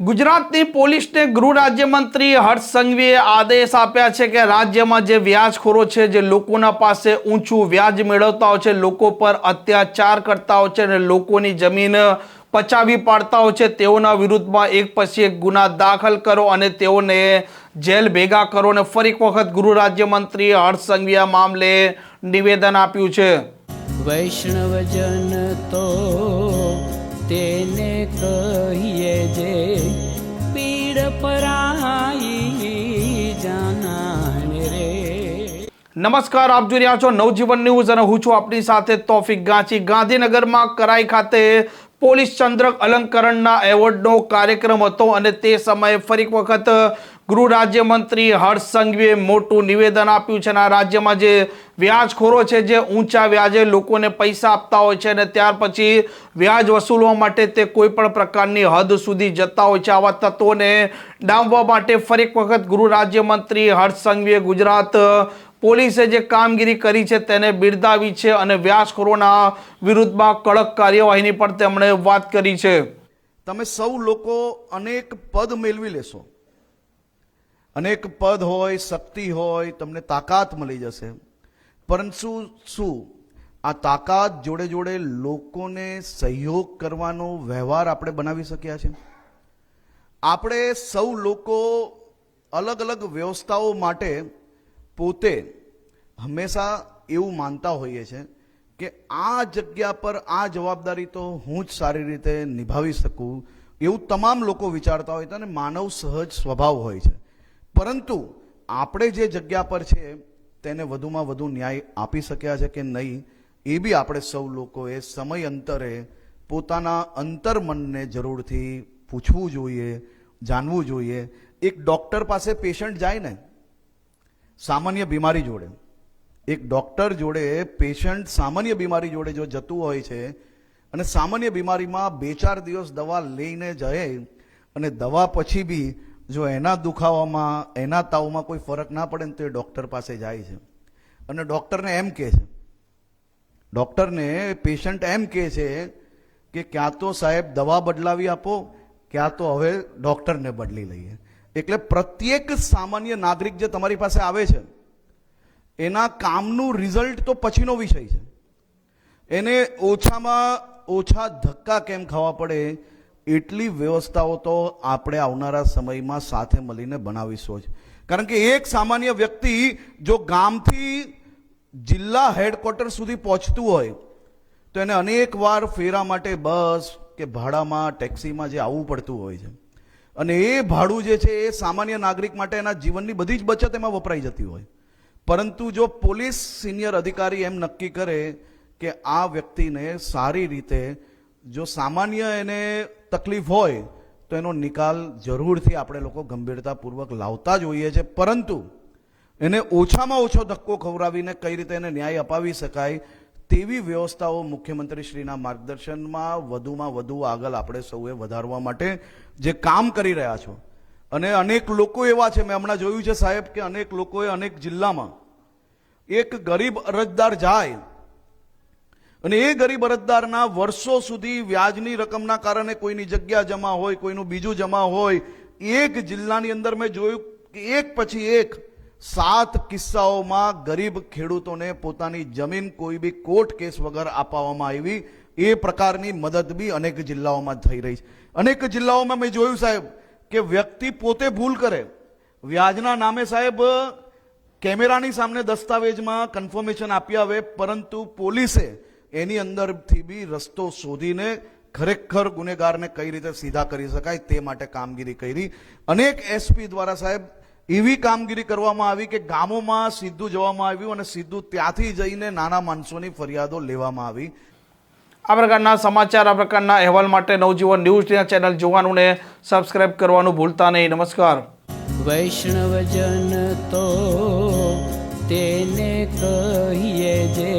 ગુજરાતની પોલીસને ગૃહ રાજ્યમંત્રી હર્ષ સંઘવીએ આદેશ આપ્યા છે કે રાજ્યમાં જે વ્યાજખોરો છે, જે લોકોના પાસે ઊંચું વ્યાજ મેળવતા હોય છે, લોકો પર અત્યાચાર કરતા હોય છે અને લોકોની જમીન પચાવી પાડતા હોય છે, તેઓના વિરુદ્ધમાં એક પછી એક ગુના દાખલ કરો અને તેઓને જેલ ભેગા કરો અને ફરી વખત ગૃહ રાજ્યમંત્રી હર્ષ સંઘવીએ આ મામલે નિવેદન આપ્યું છે. વૈષ્ણવજન તો નમસ્કાર, આપ જોઈ રહ્યા છો નવજીવન ન્યૂઝ અને હું છું આપની સાથે તોફિક ગાંચી. ગાંધીનગરમાં કરાઈ ખાતે પોલીસ ચંદ્રક અલંકરણના એવોર્ડનો કાર્યક્રમ હતો અને તે સમયે ફરીક વખત ગૃહ રાજ્યમંત્રી હર્ષ સંઘવીએ મોટું નિવેદન આપ્યું છે અને આ રાજ્યમાં જે વ્યાજખોરો છે, જે ઊંચા વ્યાજે લોકોને પૈસા આપતા હોય છે અને ત્યાર પછી વ્યાજ વસૂલવા માટે તે કોઈ પણ પ્રકારની હદ સુધી જતા હોય છે. આવા તત્વોને ડામવા માટે ફરી એક વખત ગૃહ રાજ્યમંત્રી હર્ષ સંઘવીએ ગુજરાત પોલીસે જે કામગીરી કરી છે તેને બિરદાવી છે અને વ્યાજખોરોના વિરુદ્ધમાં કડક કાર્યવાહીની પણ તેમણે વાત કરી છે. તમે સૌ લોકો અનેક પદ મેળવી લેશો. અનેક પદ હોય, શક્તિ હોય, તમને તાકાત મળી જશે. પરંતુ શું આ તાકાત જોડે જોડે લોકોને સહયોગ કરવાનો વ્યવહાર આપણે બનાવી શક્યા છે? આપણે સૌ લોકો અલગ અલગ વ્યવસ્થાઓ માટે પોતે હંમેશા એવું માનતા હોઈએ છે કે આ જગ્યા પર આ જવાબદારી તો હું જ સારી રીતે નિભાવી શકું, એવું તમામ લોકો વિચારતા હોય છે અને માનવ સહજ સ્વભાવ હોય છે. પરંતુ આપણે જે જગ્યા પર છે, તેને વધુમાં વધુ ન્યાય આપી શક્યા છે કે નહીં, એ બી આપણે સૌ લોકોએ સમય અંતરે પોતાના અંતર્મનને જરૂરથી પૂછવું જોઈએ, જાણવું જોઈએ. એક ડૉક્ટર પાસે પેશન્ટ જાય ને સામાન્ય બીમારી જોડે. એક ડૉક્ટર જોડે પેશન્ટ સામાન્ય બીમારી જોડે જો જતું હોય છે, અને સામાન્ય બીમારીમાં બે ચાર દિવસ દવા લઈને જાય, અને દવા પછી બી જો એના દુખાવામાં, એના તાવમાં કોઈ ફરક ના પડે ને તો એ ડૉક્ટર પાસે જાય છે. અને ડૉક્ટરને એમ કહે છે, ડૉક્ટરને પેશન્ટ એમ કહે છે કે ક્યાં તો સાહેબ દવા બદલાવી આપો, ક્યાં તો હવે ડૉક્ટરને બદલી લઈએ. એટલે પ્રત્યેક સામાન્ય નાગરિક જે તમારી પાસે આવે છે, એના કામનું રિઝલ્ટ તો પછીનો વિષય છે. એને ઓછામાં ઓછા ધક્કા કેમ ખાવા પડે, એટલી વ્યવસ્થાઓ તો આપણે આવનારા સમયમાં સાથે મળીને બનાવીશું જ. કારણ કે એક સામાન્ય વ્યક્તિ જો ગામથી જિલ્લા હેડક્વાર્ટર સુધી પહોંચતું હોય, તો એને અનેક વાર ફેરા માટે બસ કે ભાડામાં ટેક્સીમાં જે આવવું પડતું હોય છે. અને એ ભાડું જે છે એ સામાન્ય નાગરિક માટે એના જીવનની બધી જ બચત એમાં વપરાઈ જતી હોય. પરંતુ જો પોલીસ સિનિયર અધિકારી એમ નક્કી કરે કે આ વ્યક્તિને સારી રીતે જો સામાન્ય એને તકલીફ હોય, તો એનો નિકાલ જરૂરથી આપણે લોકો ગંભીરતાપૂર્વક લાવતા જ હોઈએ છે. પરંતુ એને ઓછામાં ઓછો ધક્કો ખવડાવીને કઈ રીતે એને ન્યાય અપાવી શકાય તેવી વ્યવસ્થાઓ મુખ્યમંત્રીશ્રીના માર્ગદર્શનમાં વધુમાં વધુ આગળ આપણે સૌએ વધારવા માટે જે કામ કરી રહ્યા છો. અને અનેક લોકો એવા છે, મેં હમણાં જોયું છે સાહેબ, કે અનેક લોકોએ અનેક જિલ્લામાં એક ગરીબ અરજદાર જાય અને એ ગરીબ અરજદારના વર્ષો સુધી વ્યાજની રકમના કારણે કોઈની જગ્યા જમા હોય, કોઈનું બીજું જમા હોય, એક જિલ્લાની અંદર મેં જોયું કે એક પછી એક સાત કિસ્સાઓમાં ગરીબ ખેડૂતોને પોતાની જમીન કોઈ બી કોર્ટ કેસ વગર અપાવવામાં આવી. એ પ્રકારની મદદ બી અનેક જિલ્લાઓમાં થઈ રહી છે. અનેક જિલ્લાઓમાં મેં જોયું સાહેબ કે વ્યક્તિ પોતે ભૂલ કરે. વ્યાજના નામે સાહેબ, કેમેરાની સામે દસ્તાવેજમાં કન્ફર્મેશન આપી આવે, પરંતુ પોલીસે એની અંદરથી બી રસ્તો શોધીને ખરેખર ગુનેગારને કઈ રીતે સીધા કરી શકાય તે માટે કામગીરી કરી. અનેક એસપી દ્વારા સાહેબ એવી કામગીરી કરવામાં આવી કે ગામોમાં સીધું જવામાં આવ્યું અને સીધું ત્યાંથી જઈને નાના માણસોની ફરિયાદો લેવામાં આવી. આ પ્રકારના સમાચાર આ પ્રકારના અહેવાલ માટે નવજીવન ન્યૂઝ ચેનલ જોવાનું ને સબસ્ક્રાઇબ કરવાનું ભૂલતા નહીં. નમસ્કાર. વૈષ્ણવજન તો તેને કહીએ જે